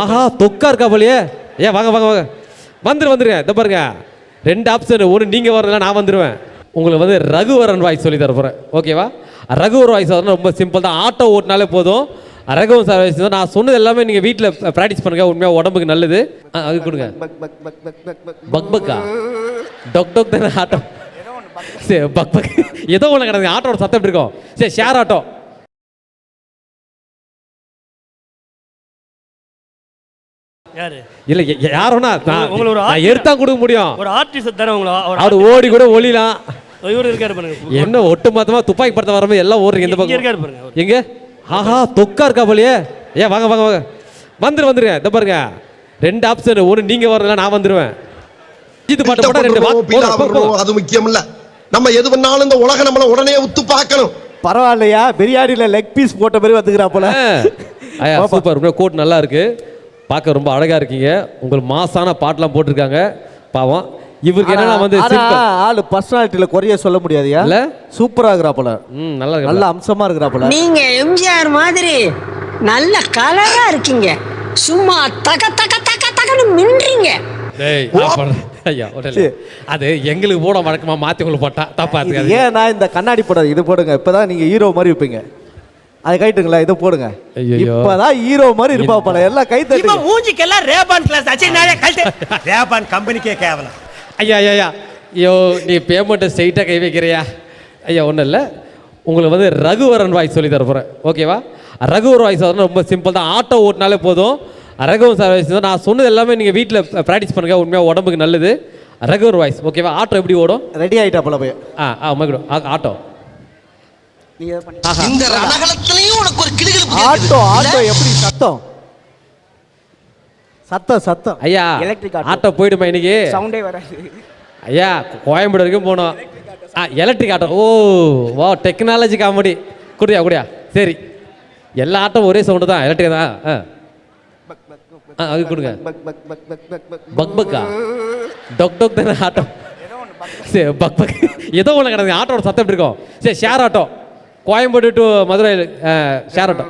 ஆஹா தொக்கா இருக்கா போலியே. ஏன் வாங்க வாங்க வாங்க. வந்துரு வந்துருங்க. இந்த பாருங்க. ரெண்டு ஆப்ஷன் ஒன்று நீங்கள் வரல நான் வந்துடுவேன் உங்களுக்கு வந்து ரகுவரன் வாய்ஸ் சொல்லி தர போகிறேன் ஓகேவா ரகுவர் வாய்ஸ் வரணும் ரொம்ப சிம்பிள் தான். ஆட்டோ ஓட்டினாலே போதும். ரகுவன் சார் வாய்ஸ் தான். நான் சொன்னது எல்லாமே நீங்கள் வீட்டில் ப்ராக்டிஸ் பண்ணுங்க. உண்மையாக உடம்புக்கு நல்லது. அது கொடுங்க. பக் பக்கா? டொக் டொக் தானே ஆட்டோ? சரி பக் பக். ஏதோ ஒன்று கிடக்கு. ஆட்டோட சத்தம் எப்படி இருக்கும்? சரி ஷேர் ஆட்டோ. யாரு? இல்லை யாரோனா நான் உங்களுக்கு ஒரு எடுத்தா கொடுக்க முடியும். ஒரு ஆர்டிஸ்ட் தானே உங்களை. அவர் ஓடி கூட ஒளிலாம். இவர் இருக்காரு பாருங்க. என்ன ஒட்டு மொத்தமா துப்பாக்கி படத்தை வரும்போது எல்லாம் ஓடுறீங்க இந்த இங்க பக்கம். இருக்காரு பாருங்க. எங்க? ஆஹா தொக்கா இருக்கா போலியே. ஏன் வாங்க வாங்க வாங்க. வந்துரு வந்துருங்க. இந்த பாருங்க. ரெண்டு ஆப்ஷன் ஒன்று நீங்க வரல நான் வந்துருவேன். இது பாட்டு போட்டா ரெண்டு அது முக்கியம் இல்ல நம்ம எது பண்ணாலும் இந்த உலக நம்மள உடனே உத்து பார்க்கணும். பரவாயில்லையா? பிரியாணில லெக் பீஸ் போட்ட மாதிரி வந்துக்கிறா போல சூப்பர் கோட் நல்லா இருக்கு. பார்க்க ரொம்ப அழகா இருக்கீங்க. உங்களுக்கு மாசான பாட்டெல்லாம் போட்டிருக்காங்க. பாவம். இவருக்கு என்னன்னா வந்து. ஆளு பர்சனாலிட்டியில குறைய சொல்ல முடியாதுயா இல்ல? சூப்பரா இருக்கிறா போல ம் நல்லா இருக்கு நல்ல அம்சமா இருக்கிறா போல நீங்க எம்ஜிஆர் மாதிரி நல்ல கலரா இருக்கீங்க. சும்மா தக தக தக தகன்னு மின்றீங்க. அது எங்களுக்கு போட வழக்கமா மாத்தி உங்களுக்கு போட்டா. தப்பா ஏன் நான் இந்த கண்ணாடி போடாது இது போடுங்க. இப்பதான் நீங்க ஹீரோ மாதிரி இருப்பீங்க அது கைட்டுங்களா இதை போடுங்க. இப்பதான் ஹீரோ மாதிரி இருப்பா போல எல்லாம் கை இப்ப தட்டுங்க மூஞ்சிக்கெல்லாம் ரேபான் கிளாஸ் ஆச்சு நிறைய கழட்டு? ரேபான் கம்பெனிக்கே கேவலம். ஐயா ஐயா ஐயா. ஐயோ நீ பேமெண்ட்டை ஸ்ட்ரைட்டாக கை வைக்கிறியா? ஐயா ஒன்றும் இல்லை. உங்களுக்கு வந்து ரகுவரன் வாய்ஸ் சொல்லி தர போகிறேன் ஓகேவா ரகுவர் வாய்ஸ் வரணும் ரொம்ப சிம்பிள் தான். ஆட்டோ ஓட்டினாலே போதும். ரகுவன் சார் வாய்ஸ் தான் நான் சொன்னது எல்லாமே நீங்கள் வீட்டில் ப்ராக்டிஸ் பண்ணுங்க. உண்மையாக உடம்புக்கு நல்லது. ரகுவர் வாய்ஸ் ஓகேவா ஆட்டோ எப்படி ஓடும்? ரெடி ஆயிட்டா போல போய். ஆ ஆ ஆட்டோ. இந்த ரணகலத்திலையும் உனக்கு ஒரு கிளுகிழப்பு ஆட்டோ ஆட்டோ எப்படி சத்தம்? சத்தம் சத்தம். ஐயா auto. ஆட்டோ போயிடுமா இன்னைக்கு? சவுண்டே வராது. ஐயா கோயம்பேடு வரைக்கும் போனோம். ஆ எலக்ட்ரிக் ஆட்டோ ஓ வா டெக்னாலஜி காமெடி குடியா குடியா சரி. எல்லா ஆட்டம் ஒரே சவுண்டு தான். எலக்ட்ரிக் தான் ஆ. அது கொடுங்க. பக் பக்கா? டொக் டொக் தானே ஆட்டோ. சரி பக் பக். ஏதோ ஒன்று கிடக்கு. ஆட்டோட சத்தம் எப்படி இருக்கும்? சரி share auto. Koyambedu to Madurai share auto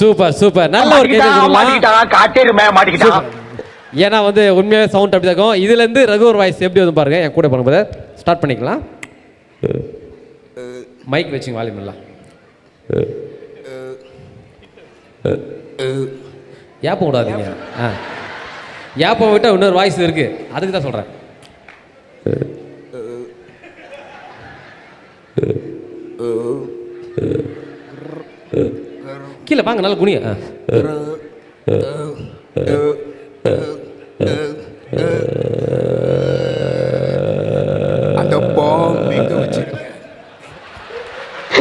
super super நல்ல ஒரு. ஏன்னா வந்து உண்மையாகவே சவுண்ட் அப்படி இருக்கும். இதுலேருந்து ரகுவர் வாய்ஸ் எப்படி வந்து பாருங்க? என் கூட பண்ணும்போது ஸ்டார்ட் பண்ணிக்கலாம். மைக் வச்சுங்க வால்யூம் எல்லாம். ஏப்பம் விடாதீங்க. ஆ. ஏப்பம் விட்டால் இன்னொரு வாய்ஸ் இருக்கு. அதுக்கு தான் சொல்கிறேன் கீழே வாங்க நல்லா குனிய.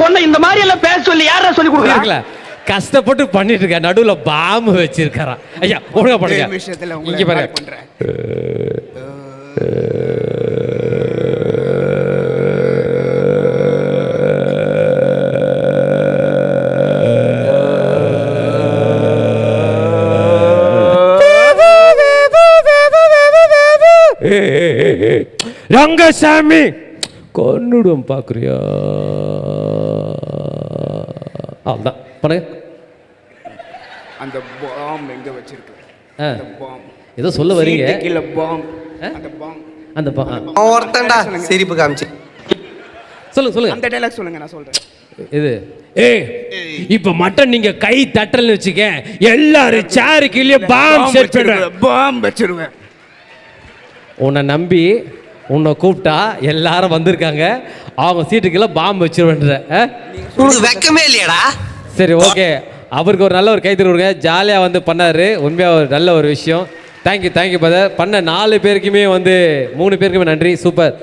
அந்த இந்த மாதிரி எல்லாம் பேச சொல்லி யாரா சொல்லி கொடுக்குறா? இருக்குல்ல கஷ்டப்பட்டு பண்ணிட்டு இருக்க நடுவுல பாம்பு வச்சிருக்காராம் ஐயா ஒழுங்கா பண்ணுங்க இங்க பாருங்க. ரங்கசாமி கொன்னுடும் பாக்குறியா அவ்வளோதான் பண்ணுங்க அந்த பாம் எங்க வச்சிருக்க? பாம். ஏதோ சொல்ல வரீங்க. கீழ பாம். அந்த பாம். அந்த பா- ஆ. ஒருத்தன்டா சிரிப்பு காமிச்சு. சொல்லுங்க சொல்லுங்க. அந்த டைலாக் சொல்லுங்க நான் சொல்றேன். இது ஏய் இப்ப மட்டும் நீங்க கை தட்டல்னு வச்சுக்க எல்லாரும் சேரு கீழே பாம் செட் பண்ணுவேன் பாம் வச்சிருவேன். உன்னை நம்பி உன்னை கூப்பிட்டா எல்லாரும் வந்திருக்காங்க. அவங்க சீட்டுக்குள்ள பாம்பு வச்சிருவேன்ற வெக்கமே இல்லையாடா. சரி ஓகே அவருக்கு ஒரு நல்ல ஒரு கைத்தறி கொடுங்க. ஜாலியாக வந்து பண்ணாரு. உண்மையாக ஒரு நல்ல ஒரு விஷயம். தேங்க்யூ தேங்க்யூ பதர் பண்ண நாலு பேருக்குமே வந்து மூணு பேருக்குமே நன்றி. சூப்பர்